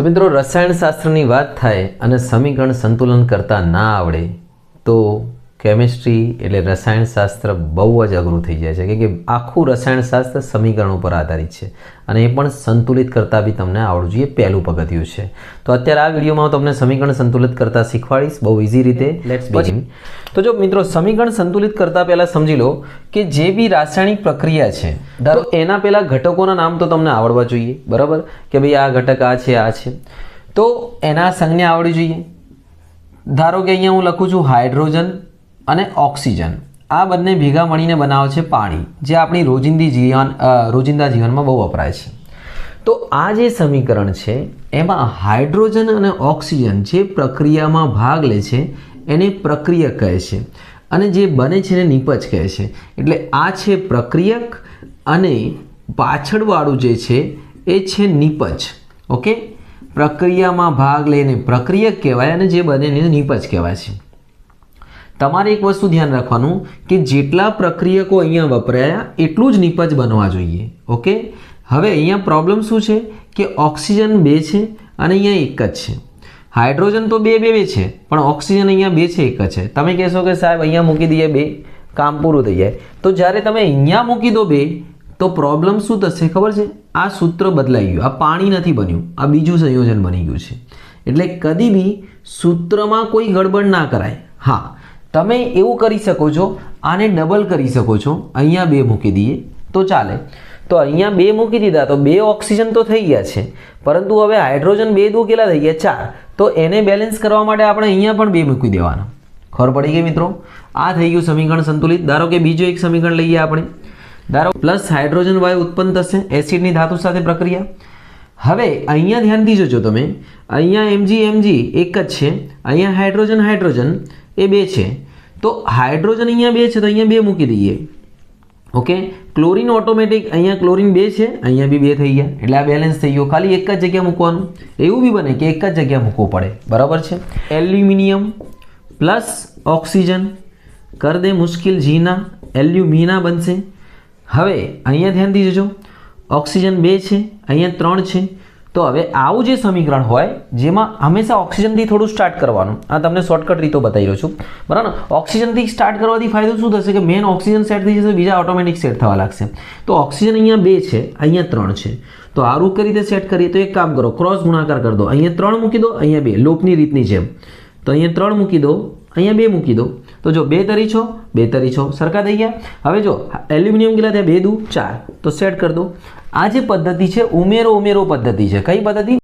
તો મિત્રો રસાયણશાસ્ત્રની વાત થાય અને સમીકરણ સંતુલન કરતાં ના આવડે તો કેમિસ્ટ્રી એટલે રસાયણશાસ્ત્ર બહુ જ અઘરું થઈ જાય છે. કેમ કે આખું રસાયણશાસ્ત્ર સમીકરણ ઉપર આધારિત છે. અને એ પણ સંતુલિત કરતાં બી તમને આવડવું જોઈએ પહેલું પગથિયું છે. તો અત્યારે આ વિડીયોમાં હું તમને સમીકરણ સંતુલિત કરતાં શીખવાડીશ. બહુ ઇઝી રીતે. તો જો મિત્રો સમીકરણ સંતુલિત કરતાં પહેલાં સમજી લો કે જે બી રાસાયણિક પ્રક્રિયા છે ધારો એના પહેલાં ઘટકોના નામ તો તમને આવડવા જોઈએ. બરાબર? કે ભાઈ આ ઘટક આ છે આ છે. તો એના સંજ્ઞા આવડવી જોઈએ. ધારો કે અહીંયા હું લખું છું હાઇડ્રોજન. અને ઓક્સિજન. આ બંને ભેગા મળીને બનાવે છે પાણી, જે આપણી રોજિંદી જીવન રોજિંદા જીવનમાં બહુ વપરાય છે. તો આ જે સમીકરણ છે, એમાં હાઇડ્રોજન અને ઓક્સિજન જે પ્રક્રિયામાં ભાગ લે છે, એને પ્રક્રિયક કહે છે. અને જે બને છે એને નિપજ કહે છે. એટલે આ છે પ્રક્રિયક અને પાછળવાળું જે છે, એ છે નિપજ. ઓકે? પ્રક્રિયામાં ભાગ લઈને પ્રક્રિયક કહેવાય અને જે બને એને નિપજ કહેવાય છે. તમારે એક વસ્તુ ધ્યાન રાખવાનું કે જેટલા પ્રક્રિયકો અહીંયા વપરાયા એટલું જ નિપજ બનવા જોઈએ, ઓકે? હવે અહીંયા પ્રોબ્લેમ શું છે કે ઓક્સિજન બે છે અને અહીંયા એક જ છે. હાઇડ્રોજન તો બે બે બે છે, પણ ઓક્સિજન અહીંયા બે છે, એક જ છે. તમે કહેશો કે સાહેબ અહીંયા મૂકી દઈએ બે, કામ પૂરું થઈ જાય. તો જ્યારે તમે અહીંયા મૂકી દો બે, તો પ્રોબ્લેમ શું થશે ખબર છે? આ સૂત્ર બદલાઈ ગયું. આ પાણી નથી બન્યું. આ બીજું સંયોજન બની ગયું છે. એટલે કદી બી સૂત્રમાં કોઈ ગડબડ ના કરાય. હા તમે એવું કરી શકો છો, આને ડબલ કરી શકો છો. અહીંયા બે મૂકી દઈએ, તો ચાલે. તો અહીંયા બે મૂકી દીધા, તો બે ઓક્સિજન તો થઈ ગયા છે. પરંતુ હવે હાઇડ્રોજન બે દો કેટલા થઈ ગયા, ચાર. તો એને બેલેન્સ કરવા માટે આપણે અહીંયા પણ બે મૂકી દેવાના. ખબર પડી ગઈ મિત્રો? આ થઈ ગયું સમીકરણ સંતુલિત. ધારો કે બીજું એક સમીકરણ લઈએ આપણે. ધારો પ્લસ હાઇડ્રોજન વાયુ ઉત્પન્ન થશે એસિડની ધાતુ સાથે પ્રક્રિયા. હવે અહીંયા ધ્યાનથી જોજો તમે. અહીંયા એમજી એમજી એક જ છે. અહીંયા હાઇડ્રોજન હાઇડ્રોજન એ બે છે. તો હાઇડ્રોજન અહીંયા બે છે તો અહીંયા બે મૂકી દઈએ. ઓકે? ક્લોરિન ઓટોમેટિક અહીંયા ક્લોરિન બે છે, અહીંયા બી બે થઈ ગયા. એટલે આ બેલેન્સ થઈ ગયો. ખાલી એક જ જગ્યા મૂકવાનું. એવું બી બને કે એક જ જગ્યા મૂકવું પડે. બરાબર છે? Aluminium plus oxygen. કર દે મુશ્કેલ જીના એલ્યુમિના બનશે. હવે અહીંયા ધ્યાનથી જોજો ઓક્સિજન બે છે, અહીંયા ત્રણ છે. તો હવે આવું જે સમીકરણ હોય, જેમાં હંમેશા ઓક્સિજનથી થોડું સ્ટાર્ટ કરવાનું, આ તમને શોર્ટકટ રીતો બતાવી રહ્યો છું. બરાબર? ઓક્સિજનથી સ્ટાર્ટ કરવાથી ફાયદો શું થશે કે મેન ઓક્સિજન સેટ થઈ જશે, બીજા ઓટોમેટિક સેટ થવા લાગશે. તો ઓક્સિજન અહીંયા બે છે, અહીંયા ત્રણ છે. તો આવું કઈ રીતે સેટ કરીએ? તો એક કામ કરો ક્રોસ ગુણાકાર કરી દો. અહીંયા ત્રણ મૂકી દો, અહીંયા બે. લોપની રીતની જેમ. તો અહીંયા ત્રણ મૂકી દો, અહીંયા બે મૂકી દો. તો જો બે તરી છો બે તરી છો. સરખા થઈ ગયા? હવે જો, એલ્યુમિનિયમ કેટલા થયા? બે દુ, ચાર. તો સેટ કરી દો. આ જે પદ્ધતિ છે, ઉમેરો ઉમેરો પદ્ધતિ છે. કઈ પદ્ધતિ?